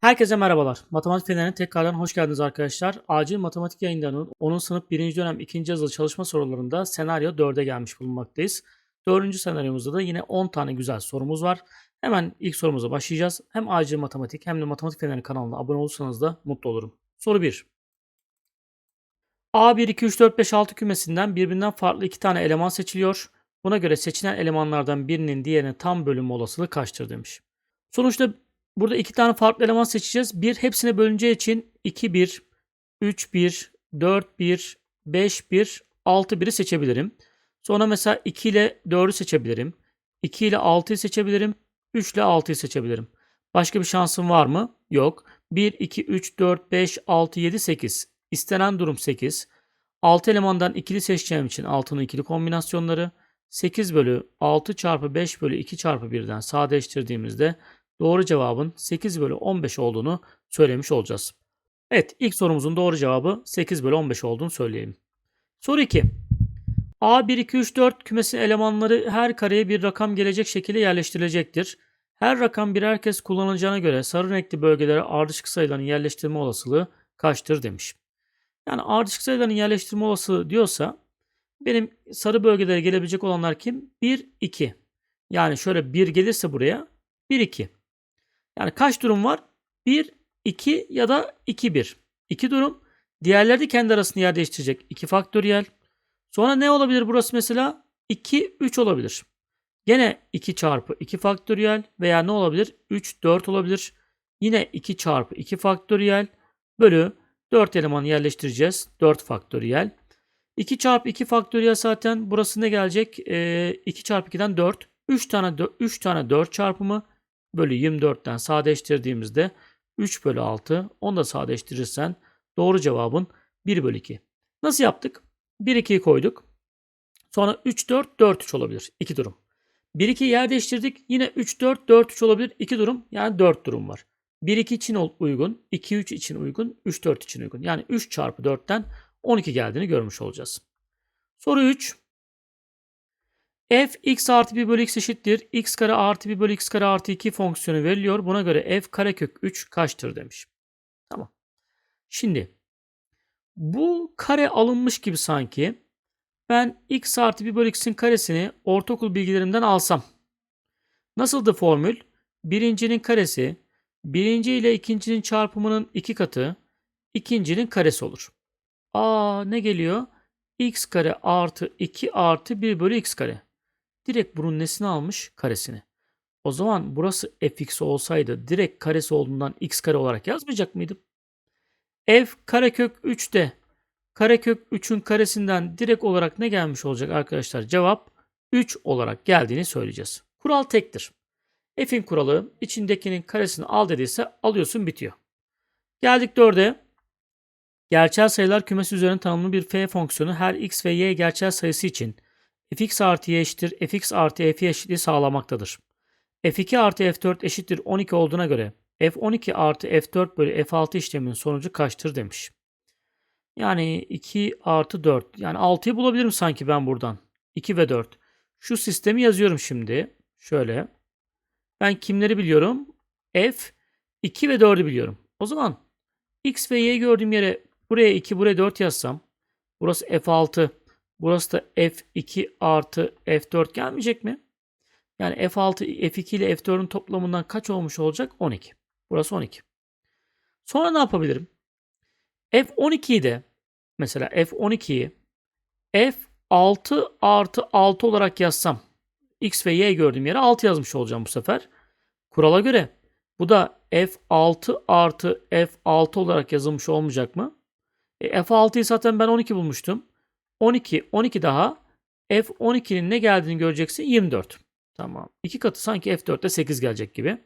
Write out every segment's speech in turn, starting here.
Herkese merhabalar. Matematik Feneri'ne tekrardan hoş geldiniz arkadaşlar. Acil Matematik yayınlarının 10. sınıf 1. dönem 2. yazılı çalışma sorularında senaryo 4'e gelmiş bulunmaktayız. 4. senaryomuzda da yine 10 tane güzel sorumuz var. Hemen ilk sorumuza başlayacağız. Hem Acil Matematik hem de Matematik Feneri kanalına abone olursanız da mutlu olurum. Soru 1. A1, 2, 3, 4, 5, 6 kümesinden birbirinden farklı iki tane eleman seçiliyor. Buna göre seçilen elemanlardan birinin diğerine tam bölünme olasılığı kaçtır demiş. Sonuçta Burada iki tane farklı eleman seçeceğiz. Bir hepsine bölüneceği için 2 1, 3 1, 4 1, 5 1, 6 1'i seçebilirim. Sonra mesela 2 ile 4'ü seçebilirim. 2 ile 6'yı seçebilirim. 3 ile 6'yı seçebilirim. Başka bir şansım var mı? Yok. 1, 2, 3, 4, 5, 6, 7, 8. İstenen durum 8. 6 elemandan ikili seçeceğim için 6'nın ikili kombinasyonları 8 bölü 6 çarpı 5 bölü 2 çarpı 1'den sadeleştirdiğimizde doğru cevabın 8 bölü 15 olduğunu söylemiş olacağız. Evet ilk sorumuzun doğru cevabı 8 bölü 15 olduğunu söyleyelim. Soru 2. A1, 2, 3, 4 kümesinin elemanları her kareye bir rakam gelecek şekilde yerleştirilecektir. Her rakam birer kez kullanılacağına göre sarı renkli bölgelere ardışık sayıların yerleştirme olasılığı kaçtır demiş. Yani ardışık sayıların yerleştirme olasılığı diyorsa benim sarı bölgelere gelebilecek olanlar kim? 1, 2. Yani şöyle 1 gelirse buraya 1, 2. Yani kaç durum var? 1, 2 ya da 2, 1. 2 durum. Diğerleri de kendi arasında yer değiştirecek. 2 faktöriyel. Sonra ne olabilir burası mesela? 2, 3 olabilir. Gene 2 çarpı 2 faktöriyel veya ne olabilir? 3, 4 olabilir. Yine 2 çarpı 2 faktöriyel bölü 4 elemanı yerleştireceğiz. 4 faktöriyel. 2 çarpı 2 faktöriyel zaten burası ne gelecek? Ee, 2 çarpı 2'den 4. 3 tane 4, 3 tane 4 çarpımı bölü 24'ten sadeleştirdiğimizde 3 bölü 6. Onu da sadeleştirirsen doğru cevabın 1 bölü 2. Nasıl yaptık? 1 2'yi koyduk. Sonra 3 4 4 3 olabilir. 2 durum. 1 2 yer değiştirdik. Yine 3 4 4 3 olabilir. 2 durum. Yani 4 durum var. 1 2 için uygun, 2 3 için uygun, 3 4 için uygun. Yani 3 çarpı 4'ten 12 geldiğini görmüş olacağız. Soru 3 f x artı 1 bölü x eşittir. x kare artı 1 bölü x kare artı 2 fonksiyonu veriliyor. Buna göre f karekök 3 kaçtır demiş. Tamam. Şimdi bu kare alınmış gibi sanki. Ben x artı 1 bölü x'in karesini ortaokul bilgilerimden alsam. Nasıldı formül? Birincinin karesi, birinci ile ikincinin çarpımının iki katı, ikincinin karesi olur. Aa ne geliyor? x kare artı 2 artı 1 bölü x kare direkt bunun nesini almış? Karesini. O zaman burası fx olsaydı direkt karesi olduğundan x kare olarak yazmayacak mıydım? f karekök 3 de karekök 3'ün karesinden direkt olarak ne gelmiş olacak arkadaşlar? Cevap 3 olarak geldiğini söyleyeceğiz. Kural tektir. F'in kuralı içindekinin karesini al dediyse alıyorsun bitiyor. Geldik 4'e. Gerçel sayılar kümesi üzerine tanımlı bir f fonksiyonu her x ve y gerçel sayısı için fx artı y eşittir fx artı f eşitliği sağlamaktadır. f2 artı f4 eşittir 12 olduğuna göre f12 artı f4 bölü f6 işleminin sonucu kaçtır demiş. Yani 2 artı 4 yani 6'yı bulabilirim sanki ben buradan. 2 ve 4. Şu sistemi yazıyorum şimdi. Şöyle. Ben kimleri biliyorum? F 2 ve 4'ü biliyorum. O zaman x ve y gördüğüm yere buraya 2 buraya 4 yazsam burası f6 Burası da F2 artı F4 gelmeyecek mi? Yani F6, F2 ile F4'ün toplamından kaç olmuş olacak? 12. Burası 12. Sonra ne yapabilirim? F12'yi de mesela F12'yi F6 artı 6 olarak yazsam X ve Y gördüğüm yere 6 yazmış olacağım bu sefer. Kurala göre bu da F6 artı F6 olarak yazılmış olmayacak mı? E, F6'yı zaten ben 12 bulmuştum. 12, 12 daha F12'nin ne geldiğini göreceksin 24. Tamam. İki katı sanki F4'te 8 gelecek gibi.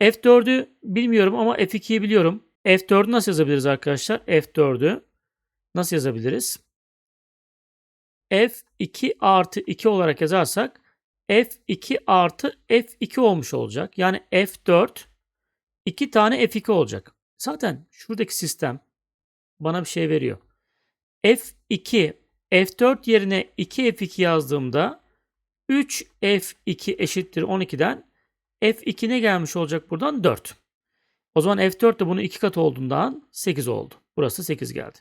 F4'ü bilmiyorum ama F2'yi biliyorum. F4'ü nasıl yazabiliriz arkadaşlar? F4'ü nasıl yazabiliriz? F2 artı 2 olarak yazarsak F2 artı F2 olmuş olacak. Yani F4 2 tane F2 olacak. Zaten şuradaki sistem bana bir şey veriyor. F2 F4 yerine 2F2 yazdığımda 3F2 eşittir 12'den F2 ne gelmiş olacak buradan? 4. O zaman F4 de bunun 2 katı olduğundan 8 oldu. Burası 8 geldi.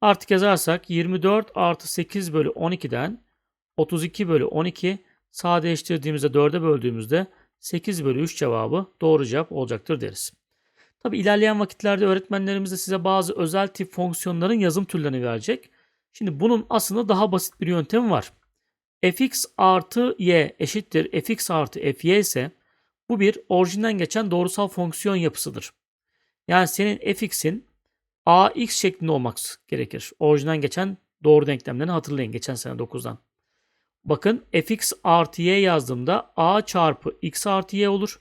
Artık yazarsak 24 artı 8 bölü 12'den 32 bölü 12 sadeleştirdiğimizde 4'e böldüğümüzde 8 bölü 3 cevabı doğru cevap olacaktır deriz. Tabi ilerleyen vakitlerde öğretmenlerimiz de size bazı özel tip fonksiyonların yazım türlerini verecek. Şimdi bunun aslında daha basit bir yöntemi var. fx artı y eşittir fx artı fy ise bu bir orijinden geçen doğrusal fonksiyon yapısıdır. Yani senin fx'in ax şeklinde olmak gerekir. Orijinden geçen doğru denklemlerini hatırlayın geçen sene 9'dan. Bakın fx artı y yazdığımda a çarpı x artı y olur.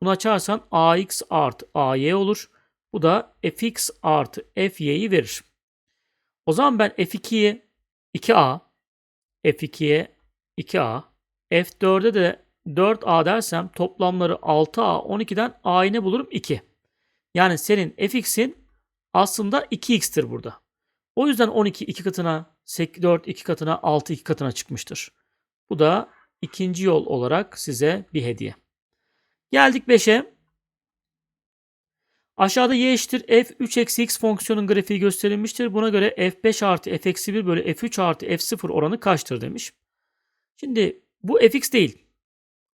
Bunu açarsan ax artı ay olur. Bu da fx artı fy'yi verir. O zaman ben f2'ye 2a, f2'ye 2a, f4'e de 4a dersem toplamları 6a, 12'den a'yı ne bulurum? 2. Yani senin fx'in aslında 2x'tir burada. O yüzden 12 2 katına, 4 2 katına, 6 2 katına çıkmıştır. Bu da ikinci yol olarak size bir hediye. Geldik 5'e. Aşağıda y eşittir f3 eksi x fonksiyonun grafiği gösterilmiştir. Buna göre f5 artı f eksi 1 bölü f3 artı f0 oranı kaçtır demiş. Şimdi bu fx değil.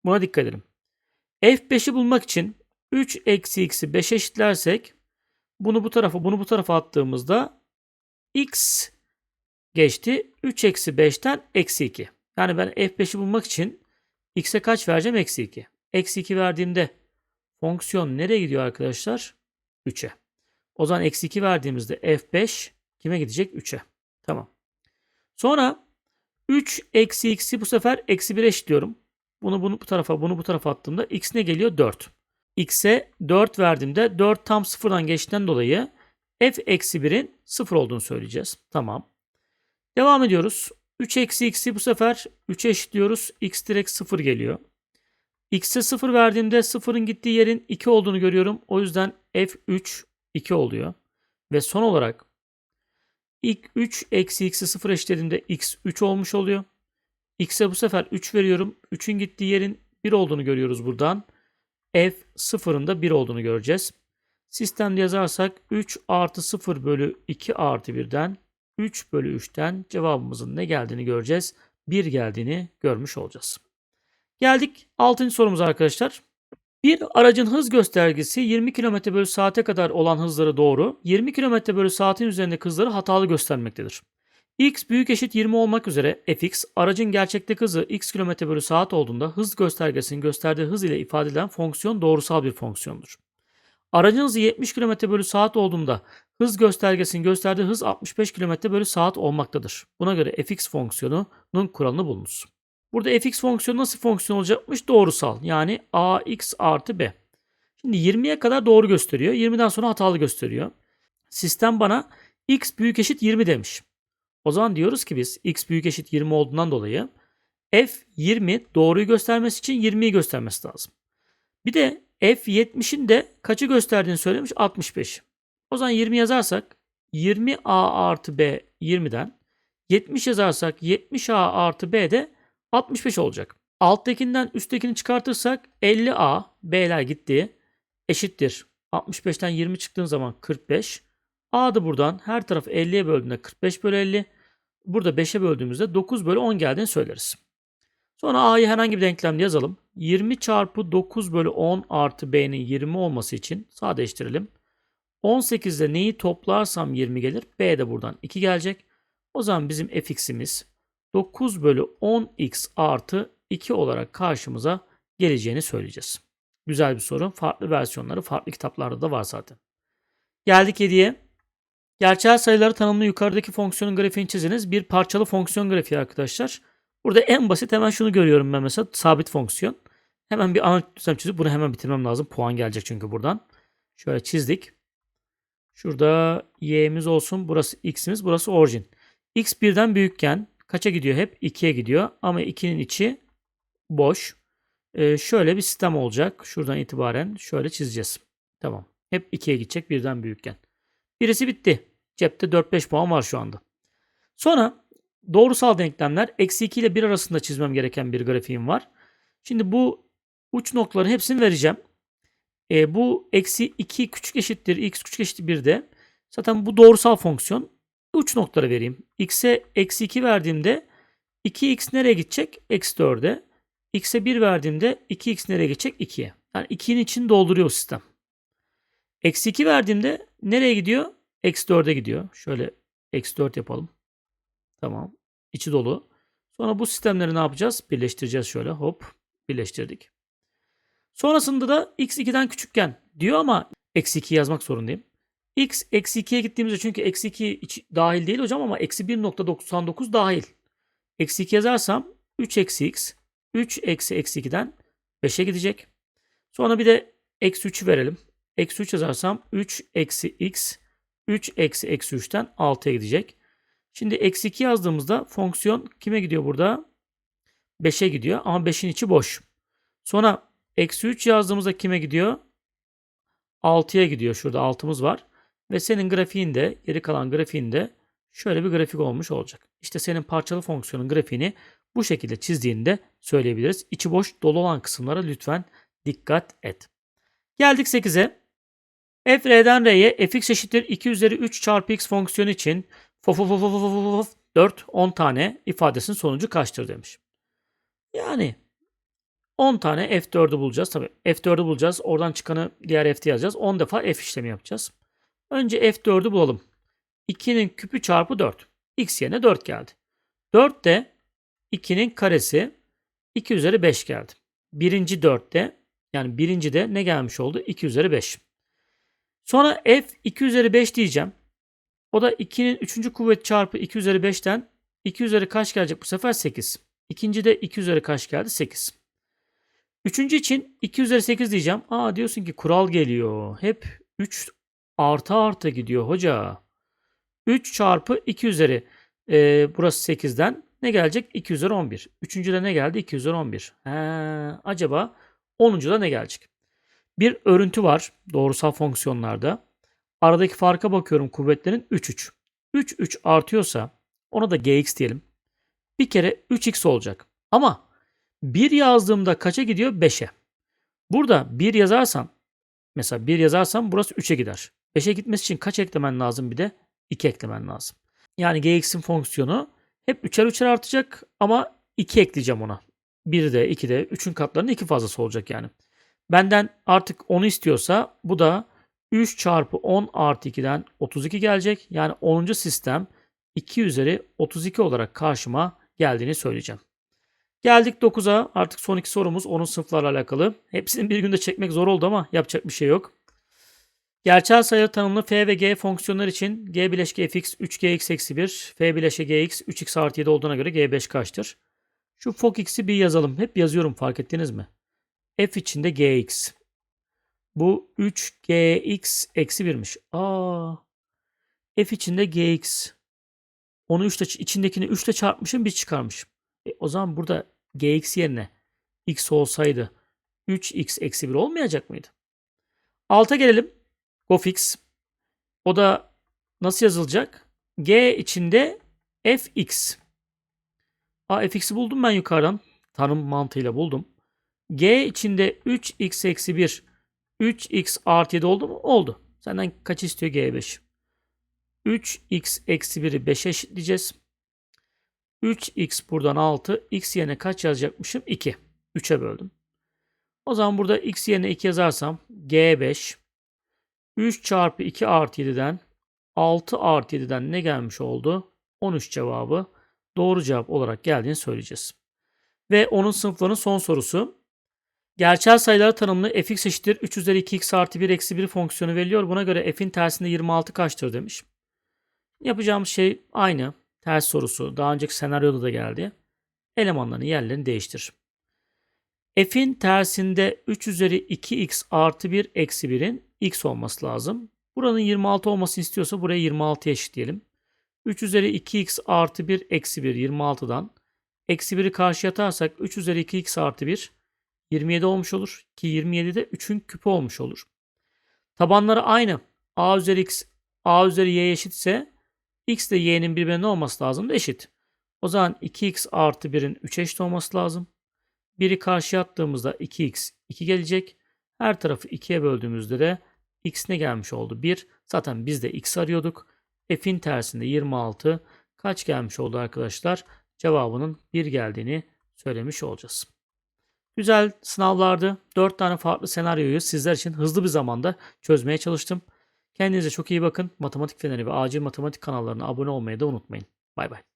Buna dikkat edelim. f5'i bulmak için 3 eksi x'i 5'e eşitlersek bunu bu tarafa bunu bu tarafa attığımızda x geçti. 3 eksi 5'ten eksi 2. Yani ben f5'i bulmak için x'e kaç vereceğim? Eksi 2. Eksi 2 verdiğimde fonksiyon nereye gidiyor arkadaşlar? 3'e. O zaman eksi 2 verdiğimizde f5 kime gidecek? 3'e. Tamam. Sonra 3 eksi x'i bu sefer eksi 1'e eşitliyorum. Bunu bunu bu tarafa bunu bu tarafa attığımda x ne geliyor? 4. x'e 4 verdiğimde 4 tam sıfırdan geçtiğinden dolayı f eksi 1'in 0 olduğunu söyleyeceğiz. Tamam. Devam ediyoruz. 3 eksi x'i bu sefer 3'e eşitliyoruz. x direkt 0 geliyor. x'e 0 verdiğimde 0'ın gittiği yerin 2 olduğunu görüyorum. O yüzden f3 2 oluyor. Ve son olarak ilk 3 eksi x'i 0 eşitlediğimde x 3 olmuş oluyor. x'e bu sefer 3 veriyorum. 3'ün gittiği yerin 1 olduğunu görüyoruz buradan. f 0'ın da 1 olduğunu göreceğiz. Sistemde yazarsak 3 artı 0 bölü 2 artı 1'den 3 bölü 3'ten cevabımızın ne geldiğini göreceğiz. 1 geldiğini görmüş olacağız. Geldik 6. sorumuza arkadaşlar. Bir aracın hız göstergesi 20 km bölü saate kadar olan hızları doğru, 20 km bölü saatin üzerindeki hızları hatalı göstermektedir. x büyük eşit 20 olmak üzere fx aracın gerçekteki hızı x km bölü saat olduğunda hız göstergesinin gösterdiği hız ile ifade edilen fonksiyon doğrusal bir fonksiyondur. Aracın hızı 70 km bölü saat olduğunda hız göstergesinin gösterdiği hız 65 km bölü saat olmaktadır. Buna göre fx fonksiyonunun kuralını bulunuz. Burada fx fonksiyonu nasıl fonksiyon olacakmış? Doğrusal. Yani ax artı b. Şimdi 20'ye kadar doğru gösteriyor. 20'den sonra hatalı gösteriyor. Sistem bana x büyük eşit 20 demiş. O zaman diyoruz ki biz x büyük eşit 20 olduğundan dolayı f 20 doğruyu göstermesi için 20'yi göstermesi lazım. Bir de f 70'in de kaçı gösterdiğini söylemiş? 65. O zaman 20 yazarsak 20a artı b 20'den 70 yazarsak 70a artı b de 65 olacak. Alttakinden üsttekini çıkartırsak 50a b'ler gitti eşittir. 65'ten 20 çıktığın zaman 45. A da buradan her tarafı 50'ye böldüğünde 45 bölü 50. Burada 5'e böldüğümüzde 9 bölü 10 geldiğini söyleriz. Sonra A'yı herhangi bir denklemde yazalım. 20 çarpı 9 bölü 10 artı B'nin 20 olması için sadeleştirelim. 18'de neyi toplarsam 20 gelir. B de buradan 2 gelecek. O zaman bizim fx'imiz 9 bölü 10x artı 2 olarak karşımıza geleceğini söyleyeceğiz. Güzel bir soru. Farklı versiyonları farklı kitaplarda da var zaten. Geldik 7'ye. Gerçel sayıları tanımlı yukarıdaki fonksiyonun grafiğini çiziniz. Bir parçalı fonksiyon grafiği arkadaşlar. Burada en basit hemen şunu görüyorum ben mesela sabit fonksiyon. Hemen bir ana düzlem çizip bunu hemen bitirmem lazım. Puan gelecek çünkü buradan. Şöyle çizdik. Şurada y'miz olsun. Burası x'imiz. Burası orijin. x birden büyükken kaça gidiyor hep? 2'ye gidiyor. Ama 2'nin içi boş. Ee, şöyle bir sistem olacak. Şuradan itibaren şöyle çizeceğiz. Tamam. Hep 2'ye gidecek birden büyükken. Birisi bitti. Cepte 4-5 puan var şu anda. Sonra doğrusal denklemler eksi 2 ile 1 arasında çizmem gereken bir grafiğim var. Şimdi bu uç noktaların hepsini vereceğim. E, bu eksi 2 küçük eşittir x küçük eşittir 1 de zaten bu doğrusal fonksiyon uç noktaları vereyim. x'e eksi 2 verdiğimde 2x nereye gidecek? Eksi 4'e. x'e 1 verdiğimde 2x nereye gidecek? 2'ye. Yani 2'nin içini dolduruyor sistem. Eksi 2 verdiğimde nereye gidiyor? Eksi 4'e gidiyor. Şöyle eksi 4 yapalım. Tamam. İçi dolu. Sonra bu sistemleri ne yapacağız? Birleştireceğiz şöyle. Hop. Birleştirdik. Sonrasında da x 2'den küçükken diyor ama eksi 2 yazmak zorundayım. X eksi 2'ye gittiğimizde çünkü eksi 2 iç- dahil değil hocam ama eksi 1.99 dahil. Eksi 2 yazarsam 3 eksi x 3 eksi eksi 2'den 5'e gidecek. Sonra bir de eksi 3'ü verelim. Eksi 3 yazarsam 3 eksi x 3 eksi eksi 3'ten 6'ya gidecek. Şimdi eksi 2 yazdığımızda fonksiyon kime gidiyor burada? 5'e gidiyor ama 5'in içi boş. Sonra eksi 3 yazdığımızda kime gidiyor? 6'ya gidiyor. Şurada 6'mız var. Ve senin grafiğinde, geri kalan grafiğinde şöyle bir grafik olmuş olacak. İşte senin parçalı fonksiyonun grafiğini bu şekilde çizdiğinde söyleyebiliriz. İçi boş dolu olan kısımlara lütfen dikkat et. Geldik 8'e. f r'den r'ye fx eşittir 2 üzeri 3 çarpı x fonksiyonu için fof fof fof fof fof fof 4 10 tane ifadesinin sonucu kaçtır demiş. Yani 10 tane f4'ü bulacağız. Tabii f4'ü bulacağız. Oradan çıkanı diğer f'te yazacağız. 10 defa f işlemi yapacağız. Önce f4'ü bulalım. 2'nin küpü çarpı 4. x yerine 4 geldi. 4 de 2'nin karesi 2 üzeri 5 geldi. Birinci 4'te yani birinci de ne gelmiş oldu? 2 üzeri 5. Sonra f 2 üzeri 5 diyeceğim. O da 2'nin 3. kuvveti çarpı 2 üzeri 5'ten 2 üzeri kaç gelecek bu sefer? 8. İkinci de 2 üzeri kaç geldi? 8. Üçüncü için 2 üzeri 8 diyeceğim. Aa diyorsun ki kural geliyor. Hep 3 artı artı gidiyor hoca. 3 çarpı 2 üzeri e, burası 8'den ne gelecek? 2 üzeri 11. Üçüncüde ne geldi? 2 üzeri 11. He, acaba 10'uncuda ne gelecek? Bir örüntü var doğrusal fonksiyonlarda. Aradaki farka bakıyorum kuvvetlerin 3 3. 3 3 artıyorsa ona da gx diyelim. Bir kere 3x olacak. Ama 1 yazdığımda kaça gidiyor? 5'e. Burada 1 yazarsan mesela 1 yazarsam burası 3'e gider. 5'e gitmesi için kaç eklemen lazım bir de? 2 eklemen lazım. Yani gx'in fonksiyonu hep 3'er 3'er artacak ama 2 ekleyeceğim ona. 1'de 2'de 3'ün katlarının 2 fazlası olacak yani. Benden artık 10'u istiyorsa bu da 3 çarpı 10 artı 2'den 32 gelecek. Yani 10. sistem 2 üzeri 32 olarak karşıma geldiğini söyleyeceğim. Geldik 9'a. Artık son iki sorumuz onun sınıflarla alakalı. Hepsini bir günde çekmek zor oldu ama yapacak bir şey yok. Gerçel sayıları tanımlı f ve g fonksiyonlar için g bileşke fx 3gx eksi 1, f bileşke gx 3x artı 7 olduğuna göre g5 kaçtır? Şu fok x'i bir yazalım. Hep yazıyorum fark ettiniz mi? f içinde gx. Bu 3gx eksi 1'miş. Aa. f içinde gx. Onu 3 ile, içindekini 3 ile çarpmışım bir çıkarmışım. E, o zaman burada gx yerine x olsaydı 3x eksi 1 olmayacak mıydı? Alta gelelim. Gofix. O da nasıl yazılacak? G içinde fx. A fx'i buldum ben yukarıdan. Tanım mantığıyla buldum. G içinde 3x eksi 1 3x artı 7 oldu mu? Oldu. Senden kaç istiyor G5? 3x eksi 1'i 5'e eşitleyeceğiz. 3x buradan 6. x yerine kaç yazacakmışım? 2. 3'e böldüm. O zaman burada x yerine 2 yazarsam G5 3 çarpı 2 artı 7'den 6 artı 7'den ne gelmiş oldu? 13 cevabı doğru cevap olarak geldiğini söyleyeceğiz. Ve onun sınıflarının son sorusu. Gerçel sayılar tanımlı fx eşittir 3 üzeri 2x artı 1 eksi 1 fonksiyonu veriliyor. Buna göre f'in tersinde 26 kaçtır demiş. Yapacağımız şey aynı. Ters sorusu. Daha önceki senaryoda da geldi. Elemanların yerlerini değiştir. F'in tersinde 3 üzeri 2x artı 1 eksi 1'in x olması lazım. Buranın 26 olmasını istiyorsa buraya 26 eşitleyelim. 3 üzeri 2x artı 1 eksi 1 26'dan eksi 1'i karşıya atarsak 3 üzeri 2x artı 1 27 olmuş olur. Ki 27 de 3'ün küpü olmuş olur. Tabanları aynı. a üzeri x a üzeri y eşitse x ile y'nin birbirine ne olması lazım? Eşit. O zaman 2x artı 1'in 3 eşit olması lazım. 1'i karşıya attığımızda 2x 2 gelecek. Her tarafı 2'ye böldüğümüzde de x ne gelmiş oldu? 1. Zaten biz de x arıyorduk. F'in tersinde 26 kaç gelmiş oldu arkadaşlar? Cevabının 1 geldiğini söylemiş olacağız. Güzel sınavlardı. 4 tane farklı senaryoyu sizler için hızlı bir zamanda çözmeye çalıştım. Kendinize çok iyi bakın. Matematik Feneri ve Acil Matematik kanallarına abone olmayı da unutmayın. Bay bay.